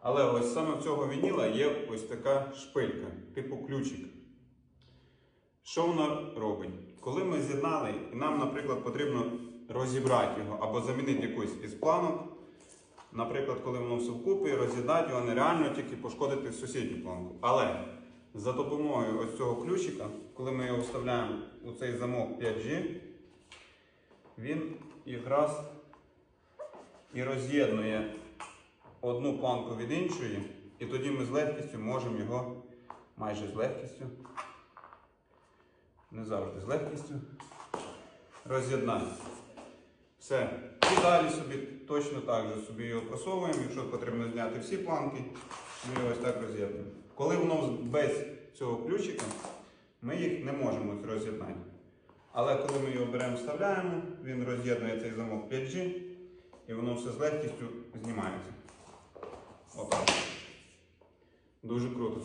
Але ось саме в цього вініла є ось така шпилька, типу ключик. Що воно робить? Коли ми з'єднали, і нам, наприклад, потрібно розібрати його або замінити якусь із планок. Наприклад, коли воно все вкупі, роз'єднати його нереально тільки пошкодити сусідню планку. Але за допомогою ось цього ключика, коли ми його вставляємо у цей замок 5G, він якраз і роз'єднує одну планку від іншої, і тоді ми з легкістю можемо його майже з легкістю, не завжди з легкістю, роз'єднати. Все. І далі собі точно так же собі його просовуємо. Якщо потрібно зняти всі планки, ми його ось так роз'єднуємо. Коли воно без цього ключика, ми їх не можемо роз'єднати. Але коли ми його беремо, вставляємо, він роз'єднує цей замок 5G і воно все з легкістю знімається. Дуже круто.